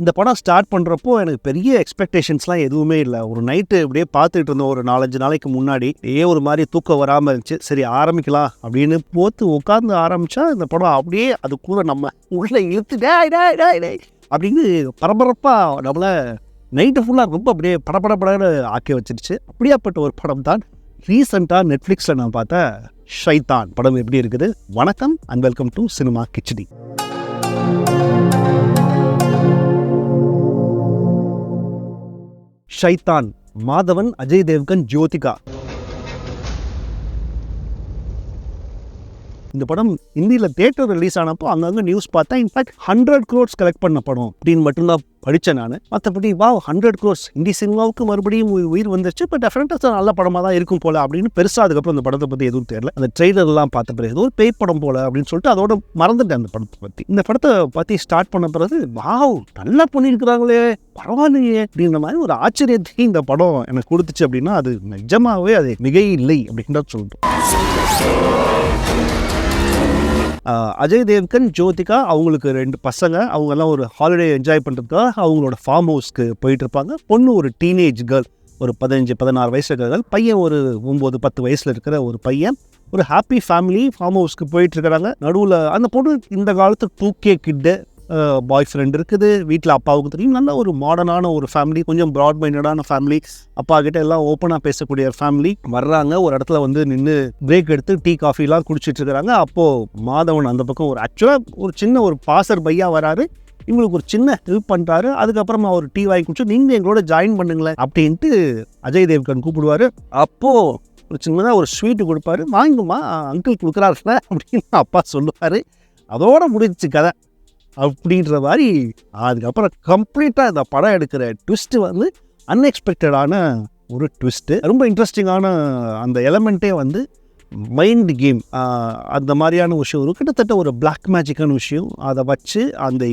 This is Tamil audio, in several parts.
இந்த படம் ஸ்டார்ட் பண்ணுறப்போ எனக்கு பெரிய எக்ஸ்பெக்டேஷன்ஸ்லாம் எதுவுமே இல்லை. ஒரு நைட்டு இப்படியே பார்த்துட்டு இருந்தோம். ஒரு நாலஞ்சு நாளைக்கு முன்னாடி ஏ ஒரு மாதிரி தூக்கம் வராமல் இருந்துச்சு. சரி ஆரம்பிக்கலாம் அப்படின்னு போத்து உட்காந்து ஆரம்பித்தா இந்த படம் அப்படியே அது கூட நம்ம உள்ளே இழுத்து அப்படின்னு பரபரப்பாக நம்மளை நைட்டு ஃபுல்லாக ரொம்ப அப்படியே படபடபடன்னு ஆக்கி வச்சிருச்சு. அப்படியாப்பட்ட ஒரு படம் தான். ரீசெண்டாக நெட்ஃப்ளிக்ஸில் நான் பார்த்த ஷைத்தான். படம் எப்படி இருக்குது? வணக்கம் and welcome to cinema Khichdi Shaitaan Madhavan Ajay Devgn Jyothika. இந்த படம் இந்தியில் தேட்டர் ரிலீஸ் ஆனப்போ அங்கங்கே நியூஸ் பார்த்தா இன்ஃபேக்ட் ஹண்ட்ரட் க்ரோர்ஸ் கலெக்ட் பண்ண படம் அப்படின்னு மட்டும்தான் படித்தேன் நான். மற்றபடி வா ஹண்ட்ரட் க்ரோர்ஸ் இந்தி சினிமாவுக்கு மறுபடியும் உயிர் வந்துருச்சு. பட் டெஃபினட்டாக நல்ல படமாக தான் இருக்கும் போல அப்படின்னு பெருசாக அதுக்கப்புறம் அந்த படத்தை பற்றி எதுவும் தெரியல. அந்த ட்ரெய்லர்லாம் பார்த்த பிறகு ஏதோ ஒரு பேய் படம் போல அப்படின்னு சொல்லிட்டு அதோட மறந்துட்டேன் அந்த படத்தை பற்றி இந்த படத்தை பற்றி ஸ்டார்ட் பண்ண பிறகு வாவ் நல்லா பண்ணியிருக்கிறாங்களே பரவாயில்லையே அப்படின்ற மாதிரி ஒரு ஆச்சரியத்தை இந்த படம் எனக்கு கொடுத்துச்சு அப்படின்னா அது நிஜமாகவே அது மிகை இல்லை அப்படின்னு தான் சொல்லிட்டு அஜய் தேவ்கன் ஜோதிகா அவங்களுக்கு ரெண்டு பசங்க. அவங்கெல்லாம் ஒரு ஹாலிடே என்ஜாய் பண்ணுறதுக்காக அவங்களோட ஃபார்ம் ஹவுஸ்க்கு போயிட்டு இருப்பாங்க பொண்ணு ஒரு டீனேஜ் கேர்ள் ஒரு பதினஞ்சு பதினாறு வயசு இருக்கிற பையன் ஒரு ஒம்பது பத்து வயசில் இருக்கிற ஒரு பையன். ஒரு ஹாப்பி ஃபேமிலி ஃபார்ம் ஹவுஸ்க்கு போயிட்டு இருக்கிறாங்க நடுவில் அந்த பொண்ணு இந்த காலத்து டூ கே கிட்டு பாய் ஃப்ரெண்ட் இருக்குது. வீட்டில் அப்பாவுக்கு தெரியும். நல்ல ஒரு மாடர்னான ஒரு ஃபேமிலி கொஞ்சம் ப்ராட் மைண்டடான ஃபேமிலி அப்பா கிட்ட எல்லாம் ஓப்பனாக பேசக்கூடிய ஒரு ஃபேமிலி வர்றாங்க. ஒரு இடத்துல வந்து நின்று பிரேக் எடுத்து டீ காஃபிலாம் குடிச்சிட்டு இருக்கிறாங்க. அப்போது மாதவன் அந்த பக்கம் ஒரு ஆக்சுவலாக ஒரு சின்ன ஒரு பாசர் பையா வராரு. இவங்களுக்கு ஒரு சின்ன ஹெல்ப் பண்ணுறாரு அதுக்கப்புறமா அவர் டீ வாங்கி குடிச்சு நீங்கள் எங்களோட ஜாயின் பண்ணுங்களேன். அப்படின்ட்டு அஜய் தேவ்கன் கூப்பிடுவார். அப்போது ஒரு சின்னதாக ஒரு ஸ்வீட்டு கொடுப்பாரு. வாங்குமா அங்கிள் கொடுக்குறாருல. அப்படின்னு அப்பா சொல்லுவார். அதோட முடிஞ்சுச்சு கதை. அப்படின்ற மாதிரி அதுக்கப்புறம் கம்ப்ளீட்டாக இந்த படம் எடுக்கிற ட்விஸ்ட்டு வந்து அன்எக்ஸ்பெக்டடான ஒரு ட்விஸ்ட்டு ரொம்ப இன்ட்ரெஸ்டிங்கான அந்த எலமெண்ட்டே வந்து மைண்ட் கேம் அந்த மாதிரியான விஷயம். ஒரு கிட்டத்தட்ட ஒரு பிளாக் மேஜிக்கான விஷயம். அதை வச்சு அந்த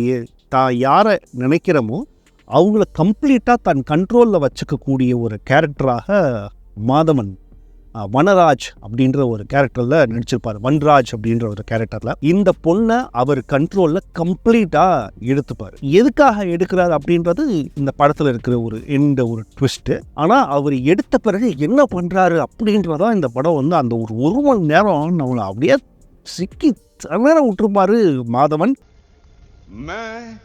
தான் யாரை நினைக்கிறோமோ அவங்கள கம்ப்ளீட்டாக தன் கண்ட்ரோலில் வச்சுக்கக்கூடிய ஒரு கேரக்டராக மாதவன் வனராஜ் அப்படின்ற ஒரு கேரக்டரில் நடிச்சிருப்பார் வன்ராஜ் அப்படின்ற ஒரு கேரக்டரில் இந்த பொண்ணை அவர் கண்ட்ரோலில் கம்ப்ளீட்டாக எடுத்துப்பார் எதுக்காக எடுக்கிறார் அப்படின்றது இந்த படத்தில் இருக்கிற ஒரு இந்த ஒரு ட்விஸ்ட்டு ஆனால் அவர் எடுத்த பிறகு என்ன பண்ணுறாரு அப்படின்றதான் இந்த படம் வந்து அந்த ஒரு ஒரு மணி நேரம் நம்மளை அப்படியே சிக்கி நேரம் விட்டுருப்பாரு மாதவன் मैं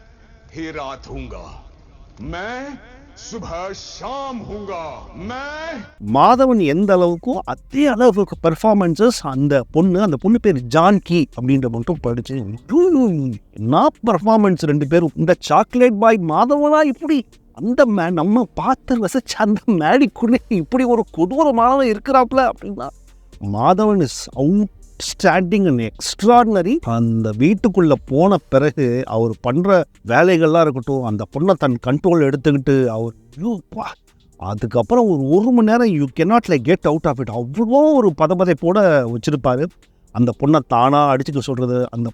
ही रात हूंगा मैं सुबह शाम हूंगा मैं மாதவன் எந்த அளவுக்கும் அதே அளவுக்கு பெர்ஃபார்மன்சஸ் அந்த பொண்ணு அந்த பொண்ணு பேர் ஜான்கி அப்படின்ற மட்டும் படிச்சு. நான் பெர்ஃபார்மன்ஸ் ரெண்டு பேரும் இந்த சாக்லேட் பாய் மாதவனா இப்படி? அந்த மே நம்ம பார்த்து ரசிச்ச அந்த மேடிக்குள்ளே இப்படி ஒரு கொடூரமானவன் இருக்கிறாப்புல அப்படின்னா Madhavan is outstanding and extraordinary அந்த வீட்டுக்குள்ளே போன பிறகு அவர் பண்ணுற வேலைகள்லாம் இருக்கட்டும் அந்த பொண்ணை தன் கண்ட்ரோல் எடுத்துக்கிட்டு அவர் யூப்பா பா. அதுக்கப்புறம் ஒரு ஒரு மணி நேரம் you cannot like get out of it அவ்வளோ ஒரு பதபதைப்போட வச்சுருப்பாரு. அந்த பொண்ணை தானாக அடிச்சுக்க சொல்கிறது அந்த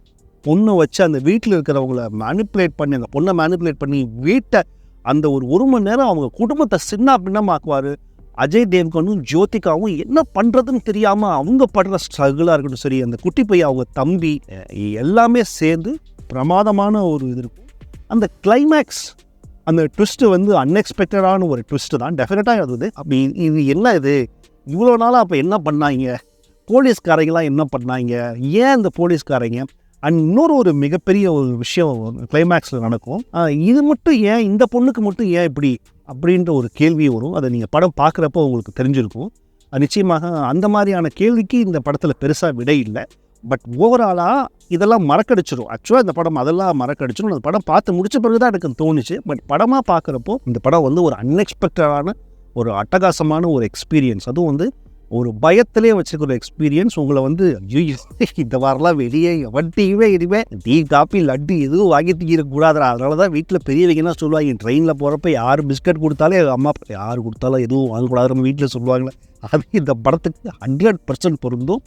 பொண்ணை வச்சு அந்த வீட்டில் இருக்கிறவங்கள மேனிப்புலேட் பண்ணி அந்த பொண்ணை மேனிப்புலேட் பண்ணி வீட்டை அந்த ஒரு ஒரு மணி நேரம் அவங்க குடும்பத்தை சின்ன பின்னமாக்குவார். அஜய் தேவ்கனும் ஜோதிகாவும் என்ன பண்ணுறதுன்னு தெரியாமல் அவங்க படுற ஸ்ட்ரகிளாக இருக்கட்டும் சரி அந்த குட்டி பையன் அவங்க தம்பி எல்லாமே சேர்ந்து பிரமாதமான ஒரு இது இருக்கும். அந்த கிளைமேக்ஸ் அந்த ட்விஸ்ட்டு வந்து அன்எக்ஸ்பெக்டடான ஒரு ட்விஸ்ட்டு தான். டெஃபினட்டாக அது அப்படி இது என்ன இது? இவ்வளோ நாளாக அப்போ என்ன பண்ணாங்க? போலீஸ்காரங்களாம் என்ன பண்ணாங்க? ஏன் இந்த போலீஸ்காரங்க? அண்ட் இன்னொரு ஒரு மிகப்பெரிய ஒரு விஷயம் கிளைமேக்ஸில் நடக்கும். இது மட்டும் ஏன் இந்த பொண்ணுக்கு மட்டும் ஏன் இப்படி அப்படின்ற ஒரு கேள்வி வரும். அதை நீங்கள் படம் பார்க்குறப்போ உங்களுக்கு தெரிஞ்சிருக்கும். நிச்சயமாக அந்த மாதிரியான கேள்விக்கு இந்த படத்தில் பெருசாக விடை இல்லை. பட் ஓவராலாக இதெல்லாம் மறக்கடிச்சிடும் ஆக்சுவலாக இந்த படம் அதெல்லாம் மறக்கடிச்சிடும் அந்த படம் பார்த்து முடிச்ச பிறகு தான் எனக்கு தோணுச்சு. பட் படமாக பார்க்குறப்போ இந்த படம் வந்து ஒரு அன்எக்ஸ்பெக்டடான ஒரு அட்டகாசமான ஒரு எக்ஸ்பீரியன்ஸ் அதுவும் வந்து ஒரு பயத்திலே வச்சுக்கிற எக்ஸ்பீரியன்ஸ் உங்களை வந்து ஐயோ இந்த வாரம்லாம் வெளியே வட்டியுமே இனிமே? டீ காப்பி லட்டு எதுவும் வாங்கி தீரக்கூடாதுடா அதனால தான் வீட்டில் பெரியவங்கன்னா சொல்லுவாங்க ட்ரெயினில் போகிறப்ப யார் பிஸ்கட் கொடுத்தாலே அம்மா அப்பா யார் கொடுத்தாலும் எதுவும் வாங்கக்கூடாது நம்ம வீட்டில் சொல்லுவாங்களே. அது இந்த படத்துக்கு ஹண்ட்ரட் பர்சன்ட் பொருந்தும்.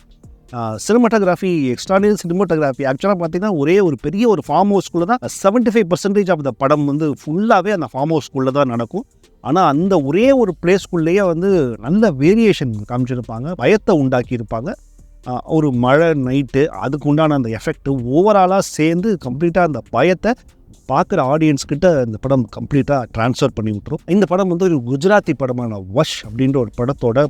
சினிமாட்டோகிராஃபி எக்ஸ்ட்ரானியல் சினிமாட்டோகிராஃபி ஆக்சுவலாக பார்த்தீங்கன்னா ஒரே ஒரு பெரிய ஒரு ஃபார்ம் ஹவுஸ்குள்ளே தான் seventy five percentage of the படம் வந்து ஃபுல்லாகவே அந்த ஃபார்ம் ஹவுஸ்குள்ளே தான் நடக்கும். ஆனால் அந்த ஒரே ஒரு பிளேஸ்க்குள்ளேயே வந்து நல்ல வேரியேஷன் காமிச்சிருப்பாங்க பயத்தை உண்டாக்கியிருப்பாங்க. ஒரு மழை நைட்டு அதுக்கு உண்டான அந்த எஃபெக்ட் ஓவராலாக சேர்ந்து கம்ப்ளீட்டாக அந்த பயத்தை பார்க்குற ஆடியன்ஸ்கிட்ட இந்த படம் கம்ப்ளீட்டாக ட்ரான்ஸ்ஃபர் பண்ணி விட்டுரும். இந்த படம் வந்து ஒரு குஜராத்தி படமான வஷ் அப்படின்ற ஒரு படத்தோட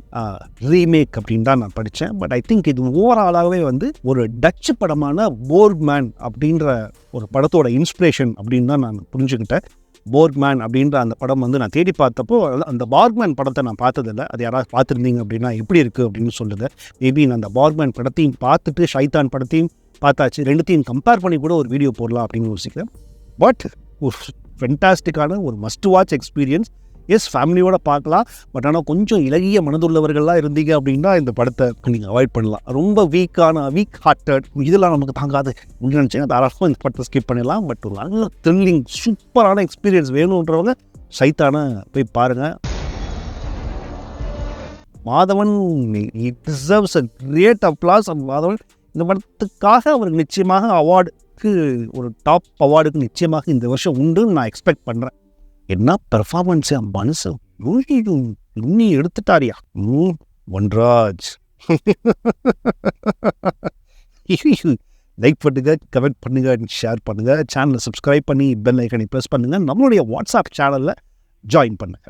ரீமேக் அப்படின்னு தான் நான் படித்தேன். பட் ஐ திங்க் இது ஓவராலாகவே வந்து ஒரு டச்சு படமான போர்க்மேன் அப்படின்ற ஒரு படத்தோட இன்ஸ்பிரேஷன் அப்படின்னு தான் நான் புரிஞ்சுக்கிட்டேன். போர்க்மேன் அப்படின்ற அந்த படம் வந்து நான் தேடி பார்த்தப்போ அந்த பார்க்மேன் படத்தை நான் பார்த்ததில்ல. அது யாராவது பார்த்துருந்தீங்க அப்படின்னா எப்படி இருக்குது அப்படின்னு சொல்லுது. மேபி நான் அந்த பார்க்மேன் படத்தையும் பார்த்துட்டு ஷைத்தான் படத்தையும் பார்த்தாச்சு. ரெண்டுத்தையும் கம்பேர் பண்ணி கூட ஒரு வீடியோ போடலாம் அப்படின்னு யோசிக்கிறேன். பட் ஒரு ஃபென்டாஸ்டிக்கான ஒரு மஸ்ட் வாட்ச் எக்ஸ்பீரியன்ஸ் எஸ் ஃபேமிலியோட பார்க்கலாம். பட் ஆனால் கொஞ்சம் இலகிய மனதுள்ளவர்கள்லாம் இருந்தீங்க அப்படின்னா இந்த படத்தை நீங்கள் அவாய்ட் பண்ணலாம். ரொம்ப வீக்கான வீக் ஹார்ட்டட் இதெல்லாம் நமக்கு தாங்காது. அப்படின்னு நினச்சிங்கன்னா தாராளமாக இந்த படத்தை ஸ்கிப் பண்ணிடலாம். பட் ஒரு நல்ல த்ரில்லிங் சூப்பரான எக்ஸ்பீரியன்ஸ் வேணுன்றவங்க சைத்தான போய் பாருங்கள் Madhavan deserves a great applause Madhavan. இந்த படத்துக்காக அவருக்கு நிச்சயமாக அவார்டுக்கு ஒரு டாப் அவார்டுக்கு நிச்சயமாக இந்த வருஷம் உண்டுன்னு நான் எக்ஸ்பெக்ட் பண்ணுறேன் என்ன பெர்ஃபார்மன்ஸு மனசு இன்னி எடுத்துட்டாரியா ம் ஒன்ராஜ் லைக் பண்ணுங்க கமெண்ட் பண்ணுங்க ஷேர் பண்ணுங்க. சேனலை சப்ஸ்கிரைப் பண்ணி பெல் ஐக்கனை ப்ரெஸ் பண்ணுங்க. நம்மளுடைய வாட்ஸ்அப் சேனலில் ஜாயின் பண்ணுங்க.